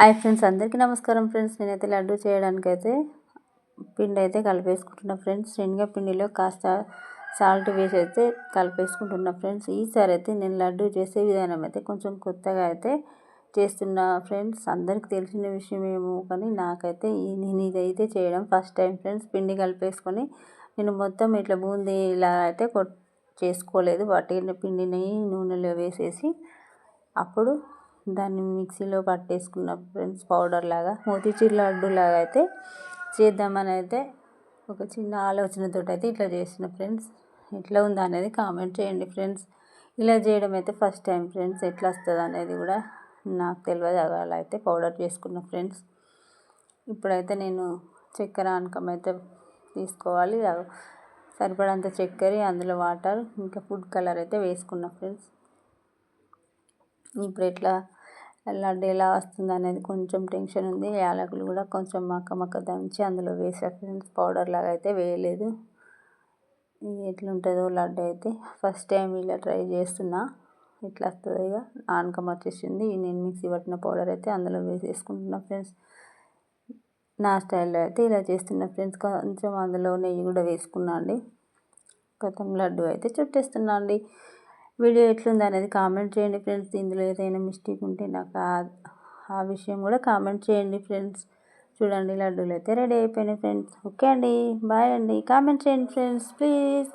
Hi friends అందరికీ నమస్కారం friends. నేనైతే లడ్డు చేయడానికైతే పిండి అయితే కలిపేసుకుంటున్నా ఫ్రెండ్స్. పిండిలో కాస్త సాల్ట్ వేసి అయితే కలిపేసుకుంటున్నా ఫ్రెండ్స్. ఈసారి అయితే నేను లడ్డు చేసే విధానం అయితే కొంచెం కొత్తగా అయితే చేస్తున్నా ఫ్రెండ్స్. అందరికి తెలిసిన విషయం ఏమో కానీ నాకైతే నేను ఇదైతే చేయడం ఫస్ట్ టైం ఫ్రెండ్స్. పిండి కలిపేసుకొని నేను మొత్తం ఇట్లా బూందీ ఇలా అయితే కొట్ చేసుకోలేదు. వాటి పిండిని నూనెలో వేసేసి అప్పుడు దాన్ని మిక్సీలో పట్టేసుకున్న ఫ్రెండ్స్ పౌడర్ లాగా మోతీచూర్ లడ్డు లాగా అయితే చేద్దామని అయితే ఒక చిన్న ఆలోచనతో అయితే ఇట్లా చేసిన ఫ్రెండ్స్. ఎట్లా ఉందా అనేది కామెంట్ చేయండి ఫ్రెండ్స్. ఇలా చేయడం అయితే ఫస్ట్ టైం ఫ్రెండ్స్ ఎట్లా వస్తుంది అనేది కూడా నాకు తెలియదు. అలా అయితే పౌడర్ చేసుకున్న ఫ్రెండ్స్. ఇప్పుడైతే నేను చక్కెర అనకం అయితే తీసుకోవాలి. సరిపడంత చక్కెర అందులో వాటర్ ఇంకా ఫుడ్ కలర్ అయితే వేసుకున్న ఫ్రెండ్స్. ఇప్పుడు ఎట్లా లడ్డు ఎలా వస్తుంది అనేది కొంచెం టెన్షన్ ఉంది. యాలకులు కూడా కొంచెం మక్క మక్క దంచి అందులో వేసా ఫ్రెండ్స్ పౌడర్ లాగా అయితే వేయలేదు. ఎట్లుంటుందో లడ్డు అయితే ఫస్ట్ టైం ఇలా ట్రై చేస్తున్నా. ఇట్లా వస్తుంది ఇక ఆనకం వచ్చేసింది. నేను మిక్సీ పట్టిన పౌడర్ అయితే అందులో వేసేసుకుంటున్నా ఫ్రెండ్స్. నా స్టైల్లో అయితే ఇలా చేస్తున్నా ఫ్రెండ్స్. కొంచెం అందులో నెయ్యి కూడా వేసుకున్నా అండి. కొత్త లడ్డు అయితే చుట్టేస్తున్నా అండి. వీడియో ఎట్లుంది అనేది కామెంట్ చేయండి ఫ్రెండ్స్. ఇందులో ఏదైనా మిస్టేక్ ఉంటే నాకు ఆ విషయం కూడా కామెంట్ చేయండి ఫ్రెండ్స్. చూడండి లడ్డూలు అయితే రెడీ అయిపోయినాయి ఫ్రెండ్స్. ఓకే అండి బాయ్ అండి. కామెంట్ చేయండి ఫ్రెండ్స్ ప్లీజ్.